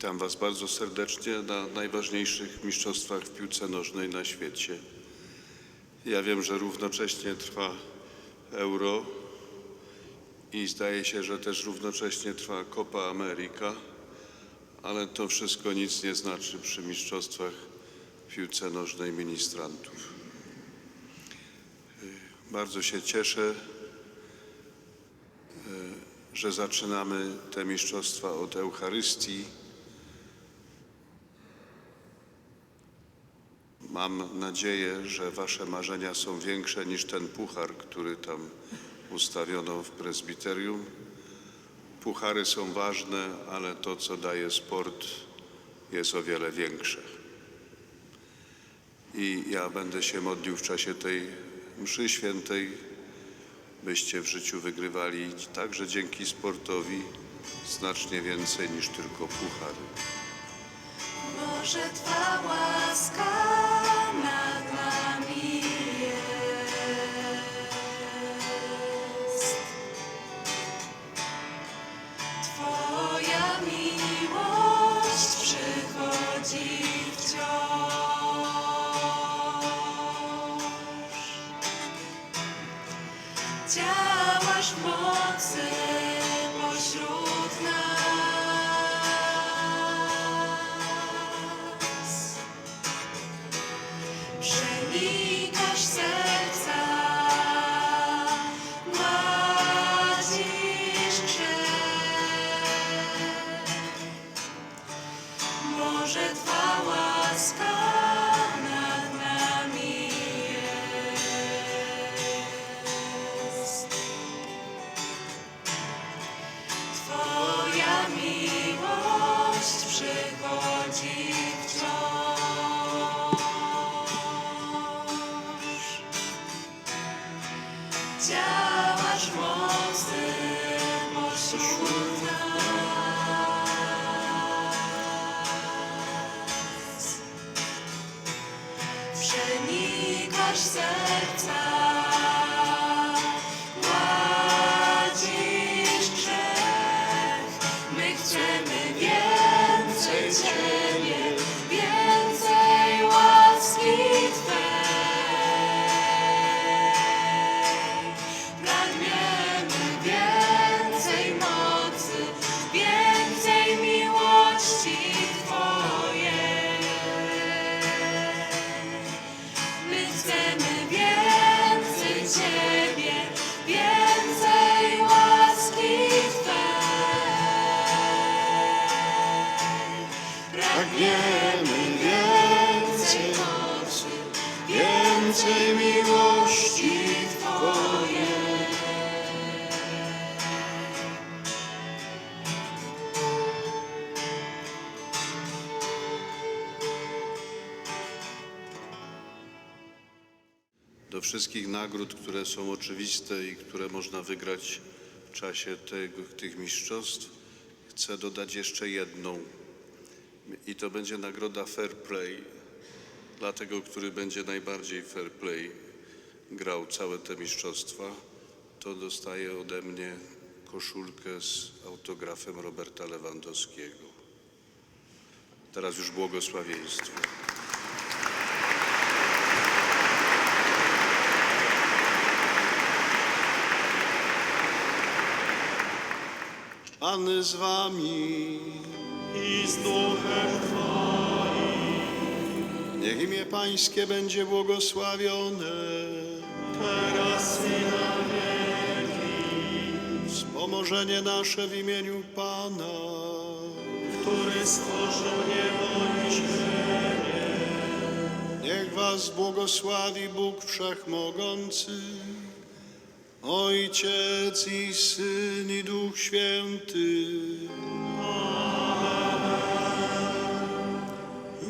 Witam Was bardzo serdecznie na najważniejszych mistrzostwach w piłce nożnej na świecie. Ja wiem, że równocześnie trwa Euro i zdaje się, że też równocześnie trwa Copa America, ale to wszystko nic nie znaczy przy mistrzostwach w piłce nożnej ministrantów. Bardzo się cieszę, y, że zaczynamy te mistrzostwa od Eucharystii. Mam nadzieję, że Wasze marzenia są większe niż ten puchar, który tam ustawiono w prezbiterium. Puchary są ważne, ale to, co daje sport, jest o wiele większe. I ja będę się modlił w czasie tej mszy świętej, byście w życiu wygrywali także dzięki sportowi znacznie więcej niż tylko puchary. Może Twa łaska Działasz w pośród nas. Przenikasz serca, gładzisz grzech. Może Twa Działasz w mocy pośród nas. Przenikasz serca, Pragniemy więcej więcej miłości Twojej. Do wszystkich nagród, które są oczywiste i które można wygrać w czasie tego, tych mistrzostw, chcę dodać jeszcze jedną. I to będzie nagroda Fair Play dla tego, który będzie najbardziej fair play grał całe te mistrzostwa. To dostaje ode mnie koszulkę z autografem Roberta Lewandowskiego. Teraz już błogosławieństwo. Pan z wami. I z duchem Twoim, Niech imię Pańskie będzie błogosławione. teraz i na Wspomożenie nasze w imieniu Pana. który stworzył niebo i ziemię. Niech was błogosławi Bóg Wszechmogący, Ojciec i Syn i Duch Święty.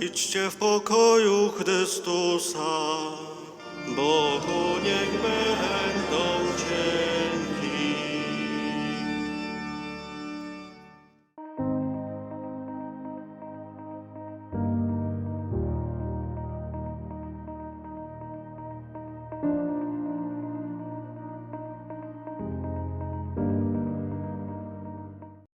Idźcie w pokoju Chrystusa, Bogu niech będą